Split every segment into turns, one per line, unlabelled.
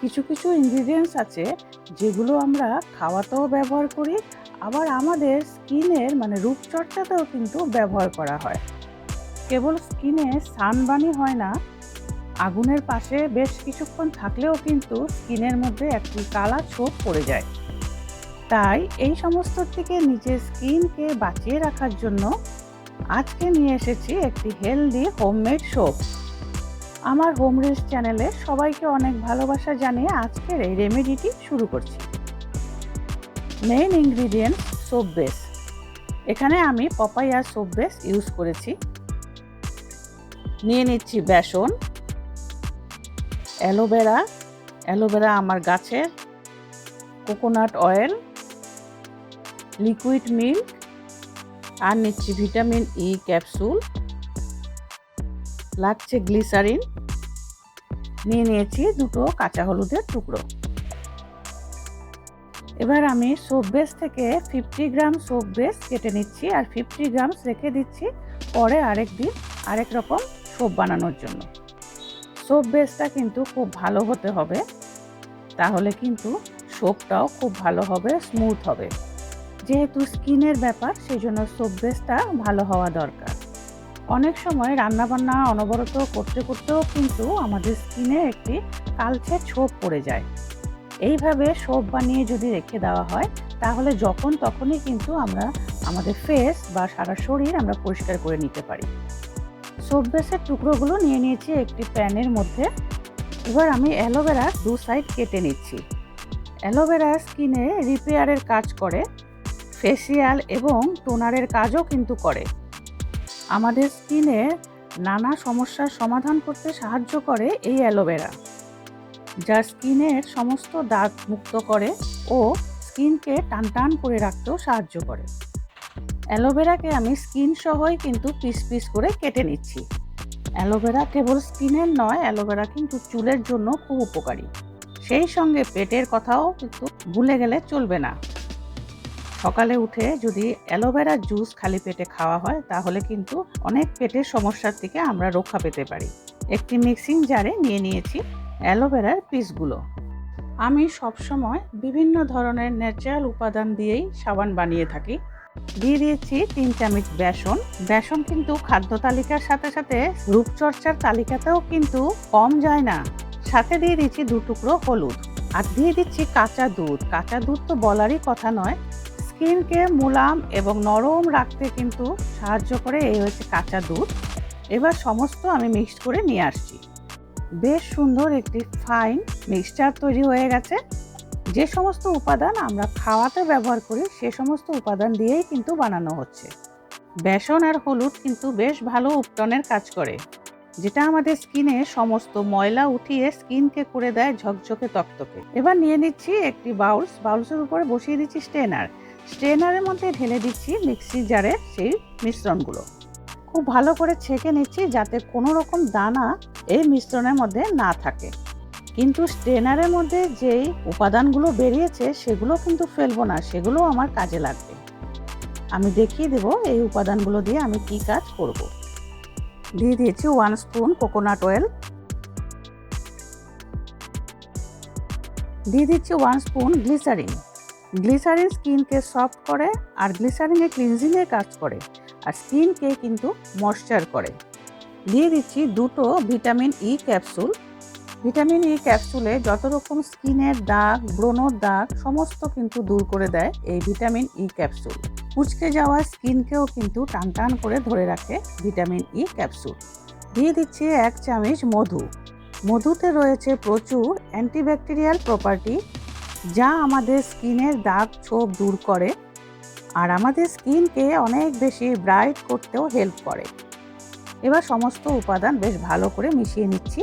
কিছু কিছু ইনগ্রিডিয়েন্টস আছে যেগুলো আমরা খাওয়াতেও ব্যবহার করি, আবার আমাদের স্কিনের মানে রূপচর্চাতেও কিন্তু ব্যবহার করা হয়। কেবল স্কিনে সানবানি হয় না, আগুনের পাশে বেশ কিছুক্ষণ থাকলেও কিন্তু স্কিনের মধ্যে একটি কালা ছোপ পড়ে যায়। তাই এই সমস্ত থেকে নিজের স্কিনকে বাঁচিয়ে রাখার জন্য আজকে নিয়ে এসেছি একটি হেলদি হোমমেড সোপ আমার হোম রিলস চ্যানেলে সবাইকে অনেক ভালোবাসা জানিয়ে আজকের এই রেমেডিটি শুরু করছি। মেইন ইনগ্রিডিয়েন্ট সোপ বেস এখানে আমি পপাইয়া সোপ বেস ইউজ করেছি। নিয়ে নিচ্ছি বেসন। Aloe vera. অ্যালোভেরা আমার গাছের কোকোনাট অয়েল। Liquid milk. আর নিচ্ছি ভিটামিন ই ক্যাপসুল লাগছে গ্লিসারিন। নিয়ে নিয়েছি দুটো কাঁচা হলুদের টুকরো। এবার আমি সোপ বেস থেকে ফিফটি গ্রাম সোপ বেস কেটে নিচ্ছি আর ফিফটি গ্রামস রেখে দিচ্ছি পরে আরেক দিন আরেক রকম সোপ বানানোর জন্য। সোপ বেসটা কিন্তু খুব ভালো হতে হবে, তাহলে কিন্তু সোপটাও খুব ভালো হবে স্মুথ হবে। যেহেতু স্কিনের ব্যাপার, সেই জন্য সোপ বেসটা ভালো হওয়া দরকার। অনেক সময় রান্নাবান্না অনবরত করতে করতেও কিন্তু আমাদের স্কিনে একটি কালচে ছোপ পড়ে যায়। এইভাবে সোপ বানিয়ে যদি রেখে দেওয়া হয়, তাহলে যখন তখনই কিন্তু আমরা আমাদের ফেস বা সারা শরীর আমরা পরিষ্কার করে নিতে পারি। সোপ বেসের টুকরোগুলো নিয়ে নিয়েছি একটি প্যানের মধ্যে। এবার আমি অ্যালোভেরা দু সাইড কেটে নিচ্ছি। অ্যালোভেরা স্কিনে রিপেয়ারের কাজ করে ফেসিয়াল এবং টোনারের কাজও কিন্তু করে। আমাদের স্কিনে নানা সমস্যার সমাধান করতে সাহায্য করে এই অ্যালোভেরা, যা স্কিনের সমস্ত দাগ মুক্ত করে ও স্কিনকে টান টান করে রাখতেও সাহায্য করে। অ্যালোভেরাকে আমি স্কিন সহই কিন্তু পিস পিস করে কেটে নিচ্ছি। অ্যালোভেরা কেবল স্কিনের নয়, অ্যালোভেরা কিন্তু চুলের জন্য খুব উপকারী। সেই সঙ্গে পেটের কথাও কিন্তু ভুলে গেলে চলবে না। সকালে উঠে যদি অ্যালোভেরা জুস খালি পেটে খাওয়া হয়, তাহলে কিন্তু অনেক পেটের সমস্যার থেকে আমরা রক্ষা পেতে পারি। একটি মিক্সিং জারে নিয়ে নিয়েছি অ্যালোভেরার পিসগুলো। আমি সবসময় বিভিন্ন ধরনের ন্যাচারাল উপাদান দিয়েই সাবান বানিয়ে থাকি। দিয়ে দিয়েছি তিন চামচ বেসন। বেসন কিন্তু খাদ্য তালিকার সাথে সাথে রূপচর্চার তালিকাতেও কিন্তু কম যায় না। সাথে দিয়ে দিচ্ছি দু টুকরো হলুদ। আর দিয়ে দিচ্ছি কাঁচা দুধ। কাঁচা দুধ তো বলারই কথা নয়। স্কিনকে মোলাম এবং নরম রাখতে কিন্তু সাহায্য করে, এই হচ্ছে কাঁচা দুধ। এবার সমস্ত আমি মিক্সড করে নিয়ে আসছি। বেশ সুন্দর একটি ফাইন মিক্সচার তৈরি হয়ে গেছে। যে সমস্ত উপাদান আমরা খাওয়াতে ব্যবহার করি, সে সমস্ত উপাদান দিয়েই কিন্তু বানানো হচ্ছে। বেসন আর হলুদ কিন্তু বেশ ভালো উপটনের কাজ করে। যেটা আমাদের স্কিনে সমস্ত ময়লা উঠিয়ে স্কিনকে করে দেয় ঝকঝকে তকতকে। এবার নিয়ে নিচ্ছি একটি বাউলস। বাউলসের উপরে বসিয়ে দিচ্ছি স্ট্রেনার। স্ট্রেনারের মধ্যে ঢেলে দিচ্ছি মিক্সি জারের সেই মিশ্রণগুলো। খুব ভালো করে ছেঁকে নিচ্ছি যাতে কোনো রকম দানা এই মিশ্রণের মধ্যে না থাকে। কিন্তু স্ট্রেনারের মধ্যে যেই উপাদানগুলো বেরিয়েছে সেগুলো কিন্তু ফেলব না, সেগুলো আমার কাজে লাগবে। আমি দেখিয়ে দেব এই উপাদানগুলো দিয়ে আমি কি কাজ করব। দিয়ে দিয়েছি ওয়ান স্পুন কোকোনাট অয়েল দিয়ে দিচ্ছি ওয়ান স্পুন গ্লিসারিন গ্লিসারিন স্কিনকে সফট করে আর গ্লিসারিনে ক্লিনজিংয়ের কাজ করে আর স্কিনকে কিন্তু ময়শ্চার করে। দিয়ে দিচ্ছি দুটো vitamin E capsule vitamin E ক্যাপসুলে যত রকম স্কিনের দাগ, ব্রণর দাগ, সমস্ত কিন্তু দূর করে দেয় এই ভিটামিন ই ক্যাপসুল কুচকে যাওয়া স্কিনকেও কিন্তু টান টান করে ধরে রাখে ভিটামিন ই ক্যাপসুল। দিয়ে দিচ্ছি এক চামচ মধু। মধুতে রয়েছে প্রচুর অ্যান্টিব্যাকটেরিয়াল প্রপার্টি, যা আমাদের স্কিনের দাগ ছোপ দূর করে আর আমাদের স্কিনকে অনেক বেশি ব্রাইট করতেও হেল্প করে। এবার সমস্ত উপাদান বেশ ভালো করে মিশিয়ে নিচ্ছি।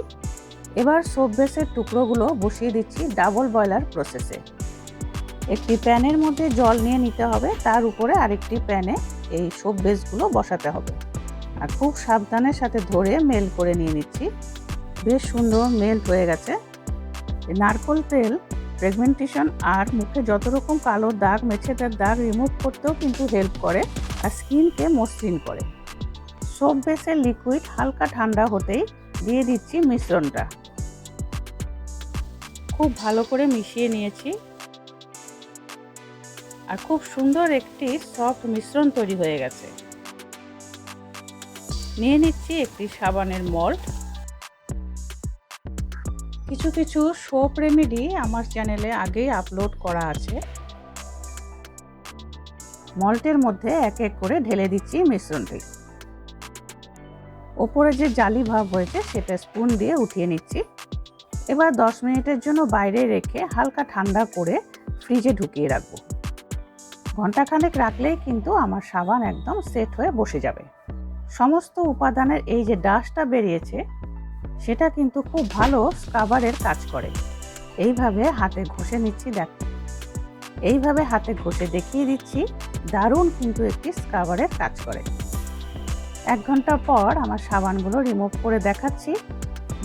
এবার সোপ বেসের টুকরোগুলো বসিয়ে দিচ্ছি ডাবল বয়লার প্রসেসে। একটি প্যানের মধ্যে জল নিয়ে নিতে হবে। তার উপরে আরেকটি প্যানে এই সোপ বেসগুলো বসাতে হবে। আর খুব সাবধানের সাথে ধরে মেল করে নিয়ে নিচ্ছি। বেশ সুন্দর মেল্ট হয়ে গেছে। নারকোল তেল, প্রেগমেন্টেশন আর মুখে যত রকম কালো দাগ মেছেদার দাগ রিমুভ করতেও কিন্তু হেল্প করে আর স্কিনকে মসৃণ করে। সোপ বেসের লিকুইড হালকা ঠান্ডা হতেই দিয়ে দিচ্ছি মিশ্রণটা। খুব ভালো করে মিশিয়ে নিয়েছি। আর খুব সুন্দর একটি সফট মিশ্রণ তৈরি হয়ে গেছে। নিয়ে নিচ্ছি একটি সাবানের মল্ট কিছু কিছু সোপ রেমেডি আমার চ্যানেলে আগেই আপলোড করা আছে। মল্টের মধ্যে এক এক করে ঢেলে দিচ্ছি মিশ্রণটি। ওপরে যে জালি ভাব হয়েছে সেটা স্পুন দিয়ে উঠিয়ে নিচ্ছি। এবার 10 মিনিটের জন্য বাইরে রেখে হালকা ঠান্ডা করে ফ্রিজে ঢুকিয়ে রাখব। ঘন্টাখানেক রাখলেই কিন্তু আমার সাবান একদম সেট হয়ে বসে যাবে। সমস্ত উপাদানের এই যে ডাস্টটা বেরিয়েছে, সেটা কিন্তু খুব ভালো স্কাবারের কাজ করে। এইভাবে হাতে ঘষে নিচ্ছি, দেখ। এইভাবে হাতে ঘষে দেখিয়ে দিচ্ছি, দারুণ কিন্তু একটি স্কাবারের কাজ করে। এক ঘণ্টা পর আমার সাবানগুলো রিমুভ করে দেখাচ্ছি।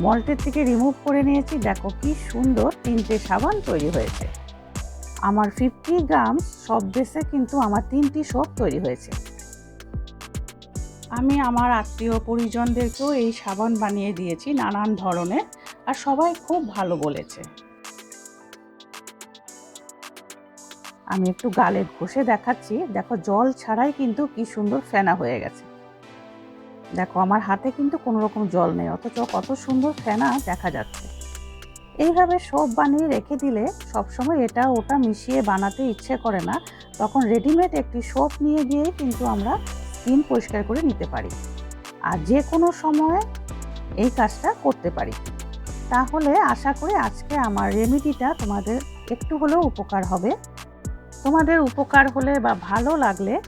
মল্টের থেকে রিমুভ করে নিয়েছি, দেখো কি সুন্দর তিনটে সাবান তৈরি হয়েছে। আমার ফিফটি গ্রাম সব বেসে কিন্তু আমার তিনটি সোপ তৈরি হয়েছে। আমি আমার আত্মীয় পরিজনদেরকেও এই সাবান বানিয়ে দিয়েছি নানান ধরনের আর সবাই খুব ভালো বলেছে। আমি একটু গালে ঘষে দেখাচ্ছি, দেখো জল ছাড়াই কিন্তু কি সুন্দর ফেনা হয়ে গেছে। দেখো আমার হাতে কিন্তু কোনো রকম জল নেই, অথচ কত সুন্দর ফেনা দেখা যাচ্ছে। এইভাবে সোপ বানিয়ে রেখে দিলে সবসময় এটা ওটা মিশিয়ে বানাতে ইচ্ছে করে না। তখন রেডিমেড একটি সোপ নিয়ে গিয়ে কিন্তু আমরা স্কিন পরিষ্কার করে নিতে পারি। আর যে কোনো সময়ে এই কাজটা করতে পারি। তাহলে আশা করি আজকে আমার রেমেডিটা তোমাদের একটু হলেও উপকার হবে। তোমাদের উপকার হলে বা ভালো লাগলে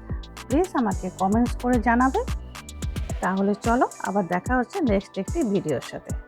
প্লিজ আমাকে কমেন্টস করে জানাবে। তাহলে চলো আবার দেখা হচ্ছে নেক্সট একটি ভিডিওর সাথে।